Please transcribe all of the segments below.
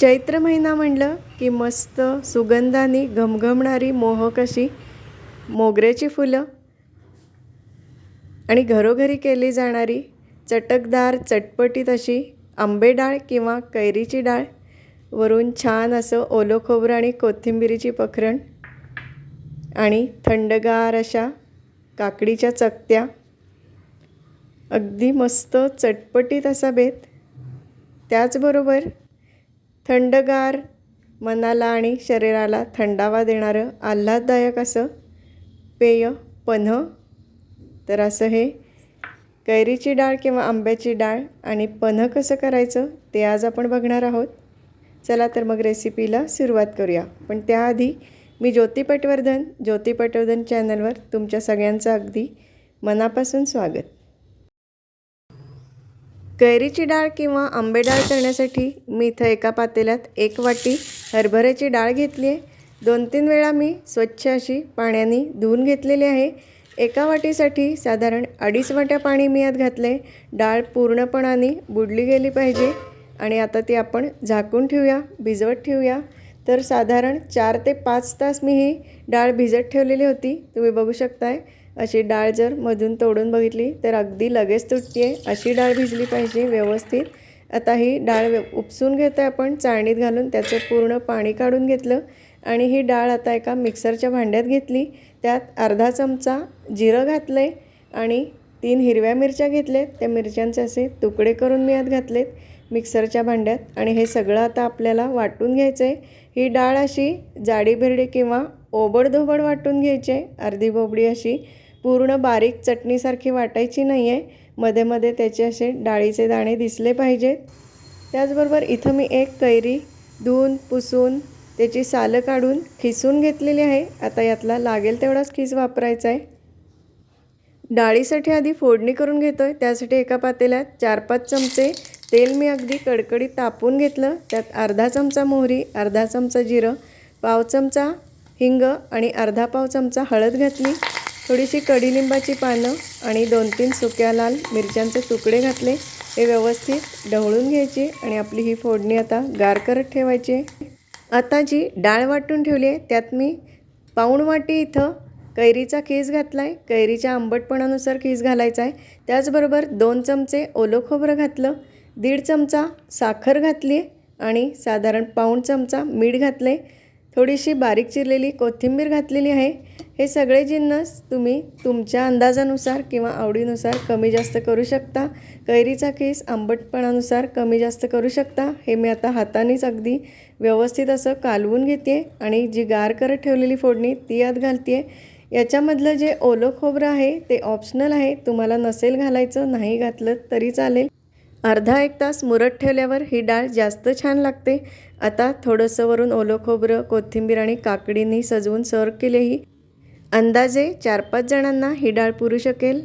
चैत्र महिना म्हणलं की मस्त सुगंधाने घमघमणारी मोहक अशी मोगऱ्याची फुलं. आणि घरोघरी केली जाणारी चटकदार चटपटीत अशी आंबे डाळ किंवा कैरीची डाळ वरून छान असं ओलं खोबरं आणि कोथिंबिरीची पखरण आणि थंडगार अशा काकडीच्या चकत्या. अगदी मस्त चटपटीत असा बेत. त्याचबरोबर थंडगार मनाला आणि शरीराला थंडावा देणारं आल्हाददायक असं पेय पन्ह. तर असं हे कैरीची डाळ किंवा आंब्याची डाळ आणि पन्ह कसं करायचं ते आज आपण बघणार आहोत. चला तर मग रेसिपीला सुरुवात करूया. पण त्याआधी मी ज्योती पटवर्धन ज्योती पटवर्धन चॅनलवर तुमच्या सगळ्यांचं अगदी मनापासून स्वागत. कैरीची डाळ किंवा आंबे डाळ करण्यासाठी मी इथं एका पातेल्यात एक वाटी हरभऱ्याची डाळ घेतली आहे. दोन तीन वेळा मी स्वच्छ अशी पाण्याने धुवून घेतलेली आहे. एका वाटीसाठी साधारण अडीच वाट्या पाणी मी यात घातले डाळ पूर्णपणाने बुडली गेली पाहिजे आणि आता ती आपण झाकून ठेवूया भिजवत ठेवूया. तर साधारण चार ते पाच तास मी ही डाळ भिजत ठेवलेली होती. तुम्ही बघू शकताय. अशी डाळ जर मधून तोडून बघितली तर अगदी लगेच तुटते आहे अशी डाळ भिजली पाहिजे व्यवस्थित. आता ही डाळ उपसून घेतो आहे आपण चाळणीत घालून त्याचं पूर्ण पाणी काढून घेतलं. आणि ही डाळ आता एका मिक्सरच्या भांड्यात घेतली. त्यात अर्धा चमचा जिरं घातलं आहे आणि तीन हिरव्या मिरच्या घेतलेत त्या मिरच्यांचे असे तुकडे करून मी आत घातलेत मिक्सरच्या भांड्यात. आणि हे सगळं आता आपल्याला वाटून घ्यायचं आहे ही डाळ अशी जाडी बिरडी किंवा ओबडधोबड वाटून घ्यायची आहे अर्धी बोबडी अशी पूर्ण बारीक चटणीसारखी वाटायची नाही आहे मध्ये मध्ये त्याचे असे डाळीचे दाणे दिसले पाहिजेत. त्याचबरोबर इथं मी एक कैरी धुवून पुसून त्याची सालं काढून खिसून घेतलेली आहे. आता यातला लागेल तेवढाच खिस वापरायचा आहे डाळीसाठी आधी फोडणी करून घेतो आहे त्यासाठी एका पातेल्यात चार पाच चमचे तेल मी अगदी कडकडीत तापून घेतलं. त्यात अर्धा चमचा मोहरी अर्धा चमचा जिरं पाव चमचा हिंग आणि अर्धा पाव चमचा हळद घातली. थोडीशी कडीलिंबाची पानं आणि दोन तीन सुक्या लाल मिरच्यांचे तुकडे घातले. हे व्यवस्थित ढवळून घ्यायचे आणि आपली ही फोडणी आता गार करत ठेवायची आता जी डाळ वाटून ठेवली आहे त्यात मी पाऊण वाटी इथं कैरीचा खीस घातला आहे कैरीच्या आंबटपणानुसार खीस घालायचा आहे. त्याचबरोबर दोन चमचे ओलं खोबरं घातलं दीड चमचा साखर घातली आणि साधारण पाऊण चमचा मीठ घातले थोडीशी बारीक चिरलेली कोथिंबीर घातलेली आहे. हे सगळे जिन्नस तुम्ही तुमच्या अंदाजानुसार किंवा आवडीनुसार कमी जास्त करू शकता. कैरीचा केस आंबटपणानुसार कमी जास्त करू शकता. हे मी आता हातानेच अगदी व्यवस्थित असं कालवून घेते आणि जी गार करत ठेवलेली फोडणी ती यात घालते याच्यामधलं जे ओलं खोबरं आहे ते ऑप्शनल आहे. तुम्हाला नसेल घालायचं नाही घातलं तरी चालेल. अर्धा एक तास मुरत ठेवल्यावर ही डाळ जास्त छान लागते. आता थोडंसं वरून ओलं खोबरं कोथिंबीर आणि काकडीने सजवून सर्व केलेही. अंदाजे चार पाच जणांना ही डाळ पुरू शकेल.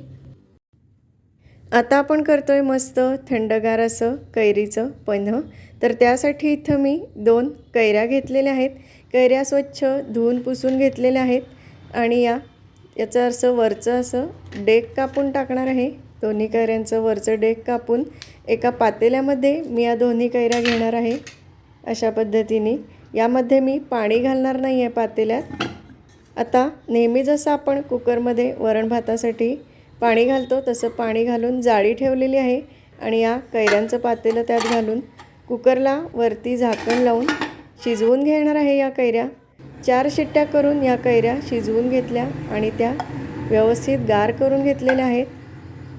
आता आपण करतो आहे मस्त थंडगार असं कैरीचं पन्ह. तर त्यासाठी इथं मी दोन कैऱ्या घेतलेल्या आहेत. कैऱ्या स्वच्छ धुवून पुसून घेतलेल्या आहेत. आणि या याचं असं वरचं असं डेक कापून टाकणार आहे. दोन्ही कैऱ्यांचं वरचं डेक कापून एका पातेल्यामध्ये मी या दोन्ही कैऱ्या घेणार आहे अशा पद्धतीने. यामध्ये मी पाणी घालणार नाही आहे पातेल्यात. आता नेहमी जसं आपण कुकरमध्ये वरण भातासाठी पाणी घालतो तसं पाणी घालून जाळी ठेवलेली आहे आणि या कैऱ्यांचं पातेलं त्यात घालून कुकरला वरती झाकण लावून शिजवून घेणार आहे या कैऱ्या. चार शिट्ट्या करून या कैऱ्या शिजवून घेतल्या आणि त्या व्यवस्थित गार करून घेतलेल्या आहेत.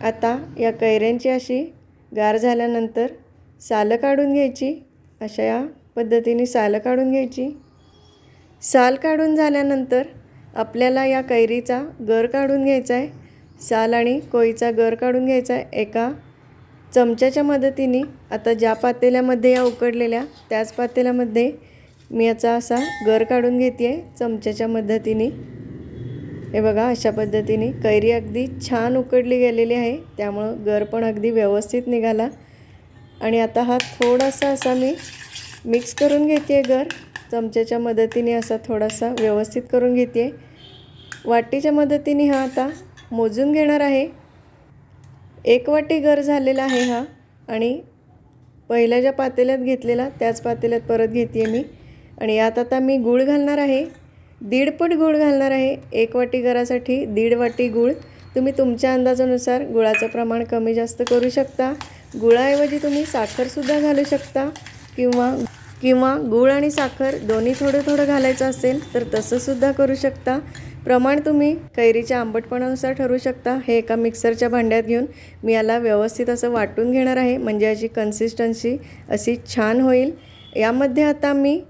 आता या कैऱ्यांची अशी गार झाल्यानंतर सालं काढून घ्यायची. अशा या पद्धतीने सालं काढून घ्यायची. साल काढून झाल्यानंतर आपल्याला या कैरीचा गर काढून घ्यायचा आहे साल आणि कोळीचा गर काढून घ्यायचा आहे एका चमच्याच्या मदतीने आता ज्या पातेल्यामध्ये या उकडलेल्या त्याच पातेल्यामध्ये मी याचा असा गर काढून घेते आहे चमच्याच्या मदतीने. हे बघा अशा पद्धतीने कैरी अगदी छान उकडली गेलेली आहे. त्यामुळं गर पण अगदी व्यवस्थित निघाला. आणि आता हा थोडासा असा मी मिक्स करून घेते आहे गर. चमच्याच्या मदतीने असा थोडासा व्यवस्थित करून घेते आहे वाटीच्या मदतीने हा आता मोजून घेणार आहे. एक वाटी गर झालेला आहे हा. आणि पहिल्या ज्या पातेल्यात घेतलेला त्याच पातेल्यात परत घेते आहे मी. आणि यात आता मी गूळ घालणार आहे. दीडपट गूळ घालणार आहे. एक वाटी गरासाठी दीड वाटी गूळ. तुम्ही तुमच्या अंदाजानुसार गुळाचं प्रमाण कमी जास्त करू शकता. गुळाऐवजी तुम्ही साखरसुद्धा घालू शकता. किंवा किंवा गूळ आणि साखर दोन्ही थोडं थोडं घालायचं असेल तर तसंसुद्धा करू शकता. प्रमाण तुम्ही कैरीच्या आंबटपणानुसार ठरवू शकता. हे एका मिक्सरच्या भांड्यात घेऊन मी याला व्यवस्थित असं वाटून घेणार आहे. म्हणजे याची कन्सिस्टन्सी अशी छान होईल. यामध्ये आता मी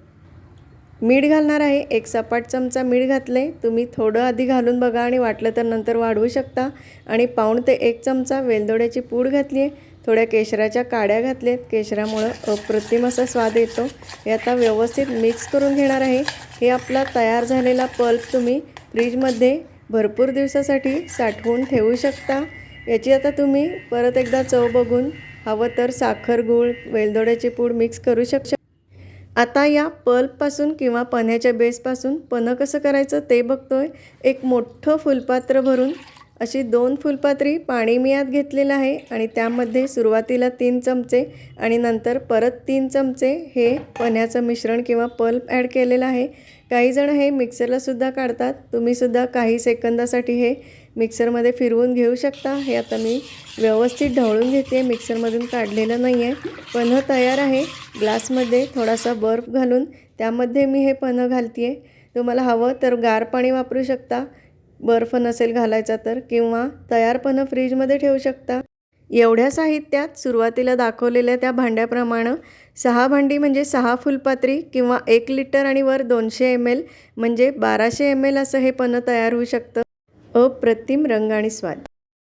मीठ घालणार आहे. एक सपाट चमचा मीठ घातले तुम्ही थोडं आधी घालून बघा आणि वाटलं तर नंतर वाढवू शकता. आणि पाऊण ते एक चमचा वेलदोड्याची पूड घातली आहे. थोड्या केशराच्या काड्या घातल्यात केशरामुळं अप्रतिम असा स्वाद येतो. हे आता व्यवस्थित मिक्स करून घेणार आहे. हे आपला तयार झालेला पल्प तुम्ही फ्रीजमध्ये भरपूर दिवसासाठी साठवून ठेवू शकता. याची आता तुम्ही परत एकदा चव बघून हवं तर साखर गूळ वेलदोड्याची पूड मिक्स करू शकता. आता या पल्पपासून किंवा पन्ह्याच्या बेसपासून पन्हं कसं करायचं ते बघतोय. एक मोठं फुलपात्र भरून अशी दोन फुलपात्री पाणी मी आत घेतलेलं आहे आणि त्यामध्ये सुरुवातीला तीन चमचे आणि नंतर परत तीन चमचे हे पन्ह्याचं मिश्रण किंवा पल्प ॲड केलेलं आहे. काही जण हे मिक्सरलासुद्धा काढतात. तुम्हीसुद्धा काही सेकंदासाठी हे मिक्सरमध्ये फिरवून घेऊ शकता. हे आता मी व्यवस्थित ढवळून घेते. मिक्सरमधून काढलेलं नाही आहे पन्हं तयार आहे. ग्लासमध्ये थोडासा बर्फ घालून त्यामध्ये मी हे पन्हं घालते आहे तुम्हाला हवं तर गार पाणी वापरू शकता. बर्फ नसेल घालायचा तर किंवा तयार पन्हं फ्रीजमध्ये ठेवू शकता. एवढ्या साहित्यात सुरुवातीला दाखवलेल्या त्या भांड्याप्रमाणे सहा भांडी म्हणजे सहा फुलपात्री किंवा एक लिटर आणि वर दोनशे एम एल म्हणजे बाराशे एम एल असं हे पन्हं तयार होऊ शकतं. अप्रतिम रंग आणि स्वाद.